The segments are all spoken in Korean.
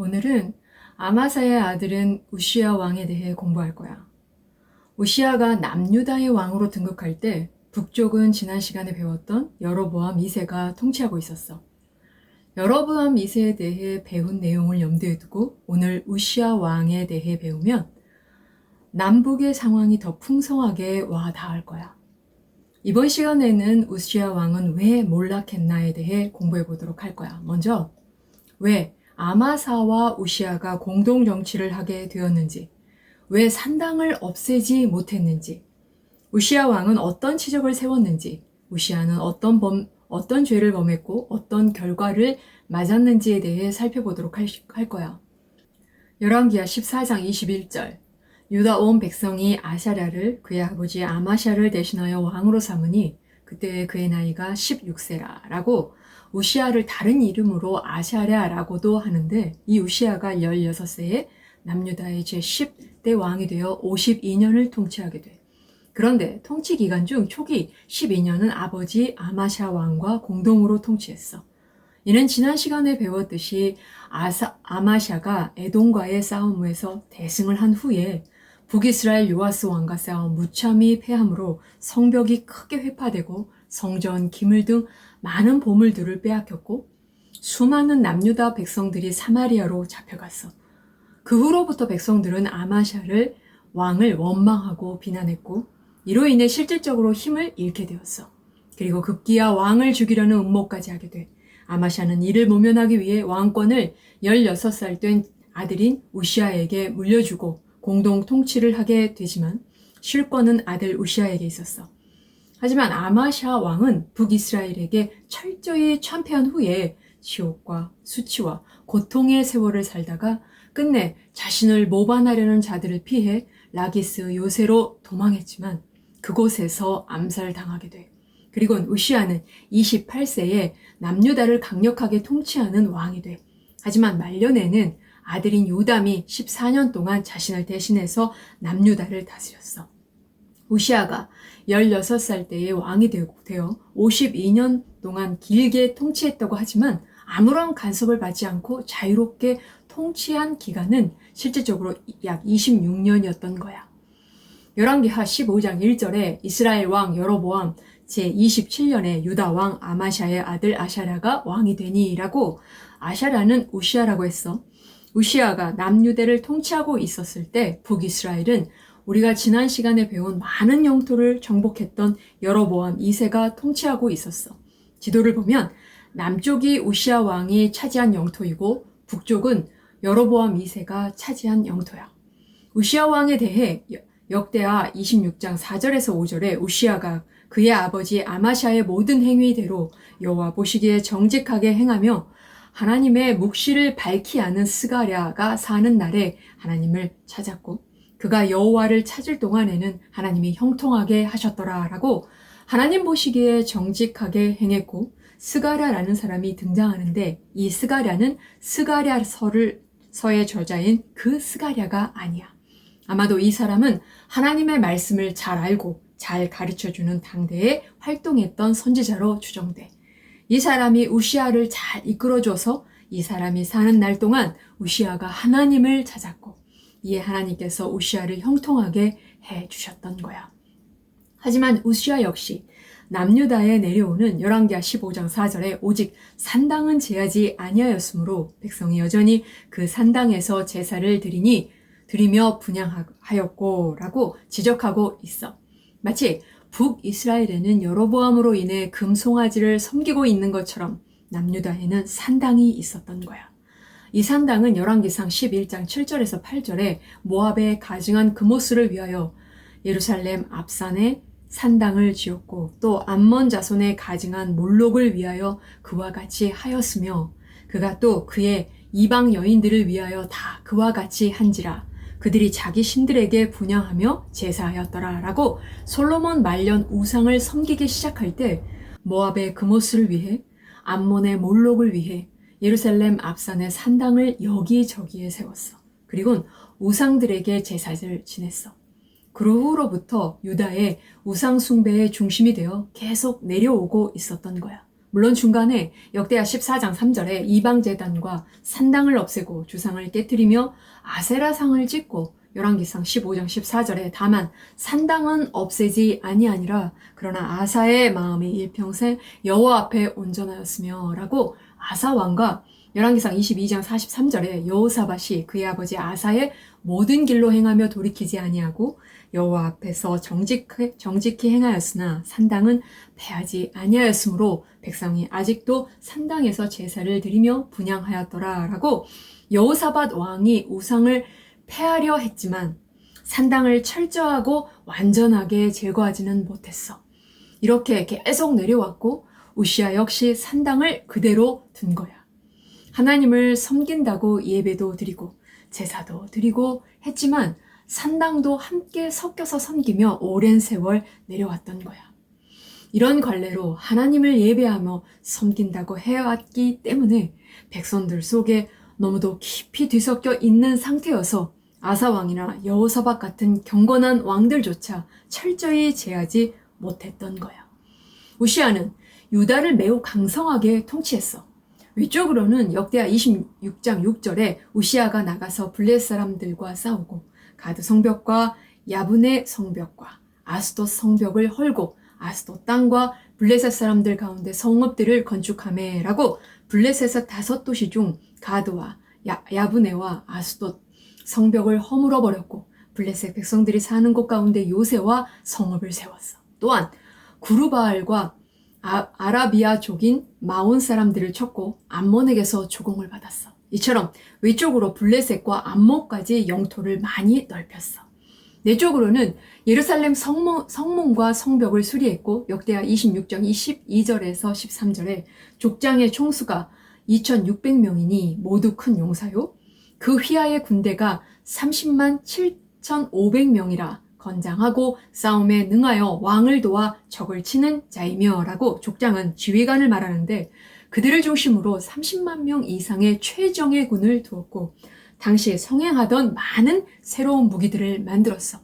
오늘은 아마사의 아들은 우시아 왕에 대해 공부할 거야. 우시아가 남유다의 왕으로 등극할 때 북쪽은 지난 시간에 배웠던 여로보암 2세가 통치하고 있었어. 여로보암 2세에 대해 배운 내용을 염두에 두고 오늘 우시아 왕에 대해 배우면 남북의 상황이 더 풍성하게 와 닿을 거야. 이번 시간에는 우시아 왕은 왜 몰락했나에 대해 공부해 보도록 할 거야. 먼저 왜 아마사와 우시아가 공동 정치를 하게 되었는지, 왜 산당을 없애지 못했는지, 우시아 왕은 어떤 치적을 세웠는지, 우시아는 어떤 범, 어떤 죄를 범했고 어떤 결과를 맞았는지에 대해 살펴보도록 할, 할 거야. 열왕기하 14장 21절 유다 온 백성이 아샤랴를 그의 아버지 아마샤를 대신하여 왕으로 삼으니 그때 그의 나이가 16세라라고 우시아를 다른 이름으로 아샤랴라고도 하는데 이 우시아가 16세에 남유다의 제10대 왕이 되어 52년을 통치하게 돼. 그런데 통치 기간 중 초기 12년은 아버지 아마샤 왕과 공동으로 통치했어. 이는 지난 시간에 배웠듯이 아사, 아마샤가 에돔과의 싸움에서 대승을 한 후에 북이스라엘 요아스 왕과 싸워 무참히 패함으로 성벽이 크게 회파되고 성전, 기물 등 많은 보물들을 빼앗겼고 수많은 남유다 백성들이 사마리아로 잡혀갔어. 그 후로부터 백성들은 아마샤를 왕을 원망하고 비난했고 이로 인해 실질적으로 힘을 잃게 되었어. 그리고 급기야 왕을 죽이려는 음모까지 하게 돼. 아마샤는 이를 모면하기 위해 왕권을 16살 된 아들인 우시아에게 물려주고 공동 통치를 하게 되지만 실권은 아들 우시아에게 있었어. 하지만 아마샤 왕은 북이스라엘에게 철저히 참패한 후에 지옥과 수치와 고통의 세월을 살다가 끝내 자신을 모반하려는 자들을 피해 라기스 요새로 도망했지만 그곳에서 암살당하게 돼. 그리고 우시아는 28세에 남유다를 강력하게 통치하는 왕이 돼. 하지만 말년에는 아들인 요담이 14년 동안 자신을 대신해서 남유다를 다스렸어. 우시아가 16살 때에 왕이 되어 52년 동안 길게 통치했다고 하지만 아무런 간섭을 받지 않고 자유롭게 통치한 기간은 실질적으로 약 26년이었던 거야. 열왕기하 15장 1절에 이스라엘 왕 여로보암 제27년에 유다 왕 아마샤의 아들 아샤라가 왕이 되니라고 아샤라는 우시아라고 했어. 우시아가 남유대를 통치하고 있었을 때 북이스라엘은 우리가 지난 시간에 배운 많은 영토를 정복했던 여로보암 2세가 통치하고 있었어. 지도를 보면 남쪽이 우시아 왕이 차지한 영토이고 북쪽은 여로보암 2세가 차지한 영토야. 우시아 왕에 대해 역대하 26장 4절에서 5절에 우시아가 그의 아버지 아마샤의 모든 행위대로 여호와 보시기에 정직하게 행하며 하나님의 묵시를 밝히 아는 스가랴가 사는 날에 하나님을 찾았고 그가 여호와를 찾을 동안에는 하나님이 형통하게 하셨더라라고 하나님 보시기에 정직하게 행했고 스가랴라는 사람이 등장하는데 이 스가랴는 스가랴서를 서의 저자인 그 스가랴가 아니야. 아마도 이 사람은 하나님의 말씀을 잘 알고 잘 가르쳐 주는 당대에 활동했던 선지자로 추정돼. 이 사람이 우시아를 잘 이끌어줘서 이 사람이 사는 날 동안 우시아가 하나님을 찾았고 이에 하나님께서 우시아를 형통하게 해 주셨던 거야. 하지만 우시아 역시 남유다에 내려오는 열왕기하 15장 4절에 오직 산당은 제하지 아니하였으므로 백성이 여전히 그 산당에서 제사를 드리니 드리며 분양하였고라고 지적하고 있어. 마치 북이스라엘에는 여로보암으로 인해 금송아지를 섬기고 있는 것처럼 남유다에는 산당이 있었던 거야. 이 산당은 열왕기상 11장 7절에서 8절에 모압에 가증한 금오스를 위하여 예루살렘 앞산에 산당을 지었고 또 암몬 자손에 가증한 몰록을 위하여 그와 같이 하였으며 그가 또 그의 이방 여인들을 위하여 다 그와 같이 한지라 그들이 자기 신들에게 분양하며 제사하였더라라고 솔로몬 말년 우상을 섬기기 시작할 때 모압의 금오스를 위해 암몬의 몰록을 위해 예루살렘 앞산의 산당을 여기저기에 세웠어. 그리고 우상들에게 제사를 지냈어. 그 후로부터 유다의 우상 숭배의 중심이 되어 계속 내려오고 있었던 거야. 물론 중간에 역대하 14장 3절에 이방재단과 산당을 없애고 주상을 깨뜨리며 아세라상을 짓고 열왕기상 15장 14절에 다만 산당은 없애지 아니하니라 그러나 아사의 마음이 일평생 여호와 앞에 온전하였으며 라고 아사 왕과 열왕기상 22장 43절에 여호사밭이 그의 아버지 아사의 모든 길로 행하며 돌이키지 아니하고 여호와 앞에서 정직히, 정직히 행하였으나 산당은 패하지 아니하였으므로 백성이 아직도 산당에서 제사를 드리며 분양하였더라라고 여호사밧 왕이 우상을 패하려 했지만 산당을 철저하고 완전하게 제거하지는 못했어. 이렇게 계속 내려왔고 우시아 역시 산당을 그대로 둔 거야. 하나님을 섬긴다고 예배도 드리고 제사도 드리고 했지만 산당도 함께 섞여서 섬기며 오랜 세월 내려왔던 거야. 이런 관례로 하나님을 예배하며 섬긴다고 해왔기 때문에 백성들 속에 너무도 깊이 뒤섞여 있는 상태여서 아사왕이나 여호사박 같은 경건한 왕들조차 철저히 제하지 못했던 거야. 우시아는 유다를 매우 강성하게 통치했어. 위쪽으로는 역대하 26장 6절에 우시아가 나가서 블레 사람들과 싸우고 가드 성벽과 야분의 성벽과 아스도 성벽을 헐고 아스도 땅과 블레셋 사람들 가운데 성읍들을 건축함에라고 블레셋의 다섯 도시 중 가드와 야, 야브네와 아스도 성벽을 허물어 버렸고 블레셋 백성들이 사는 곳 가운데 요새와 성읍을 세웠어. 또한 구르바알과 아, 아라비아족인 마온 사람들을 쳤고 암몬에게서 조공을 받았어. 이처럼 위쪽으로 블레셋과 암몬까지 영토를 많이 넓혔어. 내쪽으로는 예루살렘 성문, 성문과 성벽을 수리했고 역대하 26장 22절에서 13절에 족장의 총수가 2,600명이니 모두 큰 용사요. 그 휘하의 군대가 30만 7,500명이라 건장하고 싸움에 능하여 왕을 도와 적을 치는 자이며 라고 족장은 지휘관을 말하는데 그들을 중심으로 30만 명 이상의 최정예 군을 두었고 당시에 성행하던 많은 새로운 무기들을 만들었어.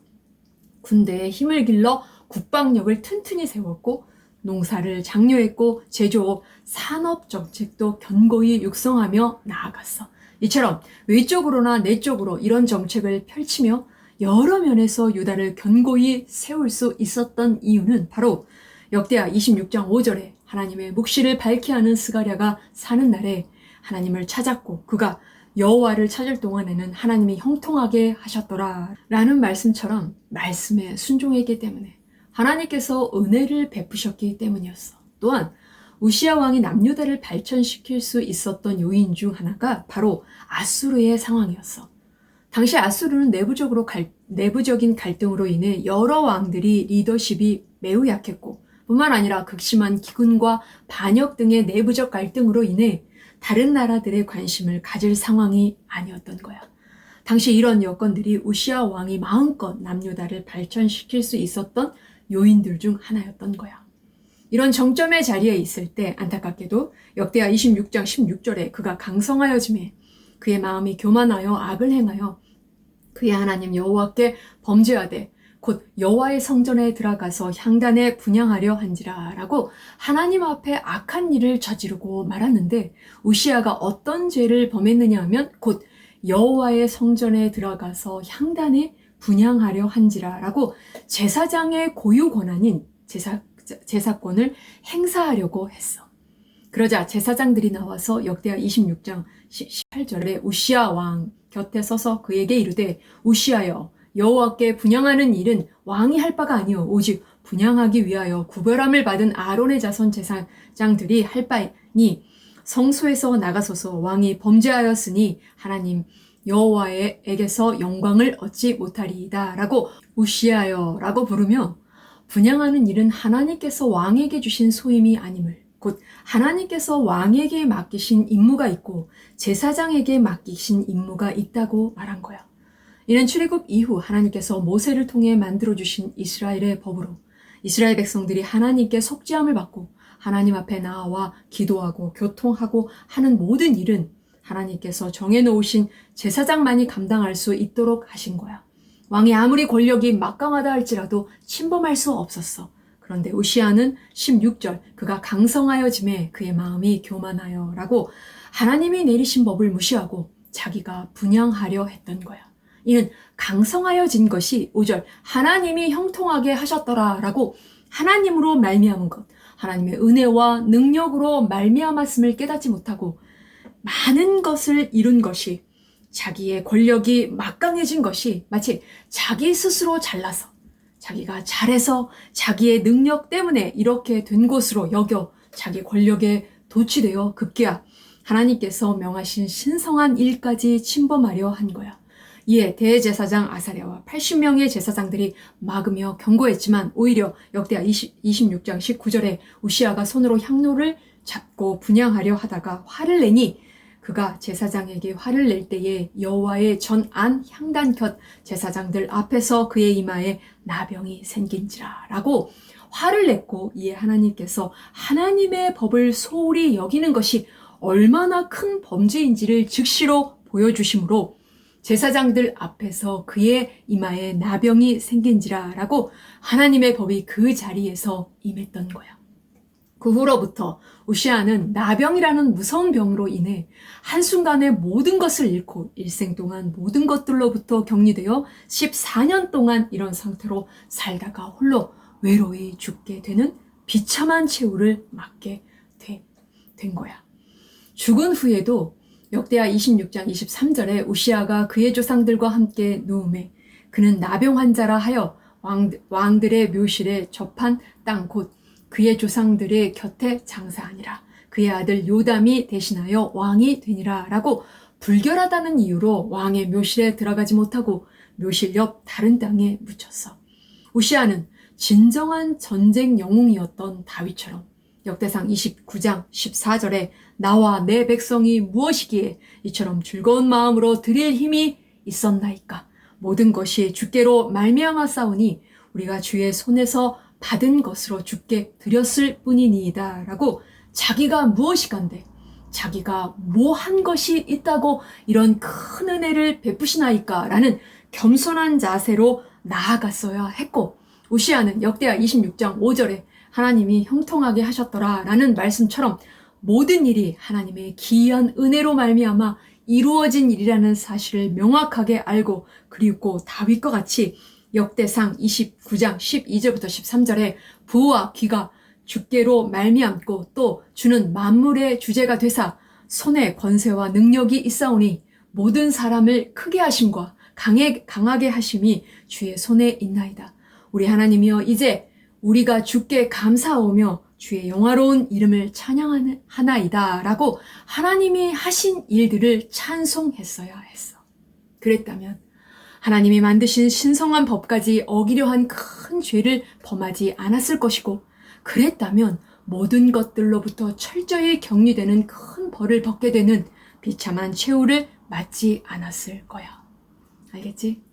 군대에 힘을 길러 국방력을 튼튼히 세웠고 농사를 장려했고 제조업, 산업 정책도 견고히 육성하며 나아갔어. 이처럼 외적으로나 내적으로 이런 정책을 펼치며 여러 면에서 유다를 견고히 세울 수 있었던 이유는 바로 역대하 26장 5절에 하나님의 묵시를 밝히 하는 스가랴가 사는 날에 하나님을 찾았고 그가 여호와를 찾을 동안에는 하나님이 형통하게 하셨더라 라는 말씀처럼 말씀에 순종했기 때문에 하나님께서 은혜를 베푸셨기 때문이었어. 또한 우시아 왕이 남유다를 발전시킬 수 있었던 요인 중 하나가 바로 아수르의 상황이었어. 당시 아수르는 내부적으로 갈, 내부적인 갈등으로 인해 여러 왕들이 리더십이 매우 약했고 뿐만 아니라 극심한 기근과 반역 등의 내부적 갈등으로 인해 다른 나라들의 관심을 가질 상황이 아니었던 거야. 당시 이런 여건들이 우시아 왕이 마음껏 남유다를 발전시킬 수 있었던 요인들 중 하나였던 거야. 이런 정점의 자리에 있을 때 안타깝게도 역대하 26장 16절에 그가 강성하여짐에 그의 마음이 교만하여 악을 행하여 그의 하나님 여호와께 범죄하되 곧 여호와의 성전에 들어가서 향단에 분양하려 한지라라고 하나님 앞에 악한 일을 저지르고 말았는데 우시아가 어떤 죄를 범했느냐 하면 곧 여호와의 성전에 들어가서 향단에 분양하려 한지라라고 제사장의 고유 권한인 제사 제사권을 행사하려고 했어. 그러자 제사장들이 나와서 역대하 26장 18절에 우시아 왕 곁에 서서 그에게 이르되 우시하여 여호와께 분양하는 일은 왕이 할 바가 아니요 오직 분양하기 위하여 구별함을 받은 아론의 자손 제사장들이 할 바니 성소에서 나가소서 왕이 범죄하였으니 하나님 여호와에게서 영광을 얻지 못하리이다라고 우시하여라고 부르며 분양하는 일은 하나님께서 왕에게 주신 소임이 아님을 곧 하나님께서 왕에게 맡기신 임무가 있고 제사장에게 맡기신 임무가 있다고 말한 거야. 이는 출애굽 이후 하나님께서 모세를 통해 만들어 주신 이스라엘의 법으로 이스라엘 백성들이 하나님께 속죄함을 받고 하나님 앞에 나와 기도하고 교통하고 하는 모든 일은 하나님께서 정해 놓으신 제사장만이 감당할 수 있도록 하신 거야. 왕이 아무리 권력이 막강하다 할지라도 침범할 수 없었어. 그런데 우시아는 16절 그가 강성하여 짐에 그의 마음이 교만하여 라고 하나님이 내리신 법을 무시하고 자기가 분양하려 했던 거야. 이는 강성하여 진 것이 5절 하나님이 형통하게 하셨더라 라고 하나님으로 말미암은 것, 하나님의 은혜와 능력으로 말미암았음을 깨닫지 못하고 많은 것을 이룬 것이 자기의 권력이 막강해진 것이 마치 자기 스스로 잘나서 자기가 잘해서 자기의 능력 때문에 이렇게 된 것으로 여겨 자기 권력에 도취되어 급기야 하나님께서 명하신 신성한 일까지 침범하려 한 거야. 이에 대제사장 아사랴와 80명의 제사장들이 막으며 경고했지만 오히려 역대하 20, 26장 19절에 우시아가 손으로 향로를 잡고 분양하려 하다가 화를 내니 그가 제사장에게 화를 낼 때에 여호와의 전 안 향단 곁 제사장들 앞에서 그의 이마에 나병이 생긴지라라고 화를 냈고 이에 하나님께서 하나님의 법을 소홀히 여기는 것이 얼마나 큰 범죄인지를 즉시로 보여주심으로 제사장들 앞에서 그의 이마에 나병이 생긴지라라고 하나님의 법이 그 자리에서 임했던 거야. 그 후로부터 우시아는 나병이라는 무서운 병으로 인해 한순간에 모든 것을 잃고 일생 동안 모든 것들로부터 격리되어 14년 동안 이런 상태로 살다가 홀로 외로이 죽게 되는 비참한 최후를 맞게 되, 된 거야. 죽은 후에도 역대하 26장 23절에 우시아가 그의 조상들과 함께 누움에 그는 나병 환자라 하여 왕, 왕들의 묘실에 접한 땅 곧 그의 조상들의 곁에 장사하니라. 그의 아들 요담이 대신하여 왕이 되니라 라고 불결하다는 이유로 왕의 묘실에 들어가지 못하고 묘실 옆 다른 땅에 묻혔어. 우시아는 진정한 전쟁 영웅이었던 다윗처럼 역대상 29장 14절에 나와 내 백성이 무엇이기에 이처럼 즐거운 마음으로 드릴 힘이 있었나이까 모든 것이 주께로 말미암아 싸우니 우리가 주의 손에서 받은 것으로 주께 드렸을 뿐이니이다. 라고 자기가 무엇이간데 자기가 뭐 한 것이 있다고 이런 큰 은혜를 베푸시나이까? 라는 겸손한 자세로 나아갔어야 했고 우시아는 역대하 26장 5절에 하나님이 형통하게 하셨더라. 라는 말씀처럼 모든 일이 하나님의 기이한 은혜로 말미암아 이루어진 일이라는 사실을 명확하게 알고 그리고 다윗과 같이 역대상 29장 12절부터 13절에 부와 귀가 주께로 말미암고 또 주는 만물의 주제가 되사 손에 권세와 능력이 있사오니 모든 사람을 크게 하심과 강해, 강하게 하심이 주의 손에 있나이다. 우리 하나님이여 이제 우리가 주께 감사하오며 주의 영화로운 이름을 찬양하나이다 라고 하나님이 하신 일들을 찬송했어야 했어. 그랬다면 하나님이 만드신 신성한 법까지 어기려 한 큰 죄를 범하지 않았을 것이고 그랬다면 모든 것들로부터 철저히 격리되는 큰 벌을 벗게 되는 비참한 최후를 맞지 않았을 거야. 알겠지?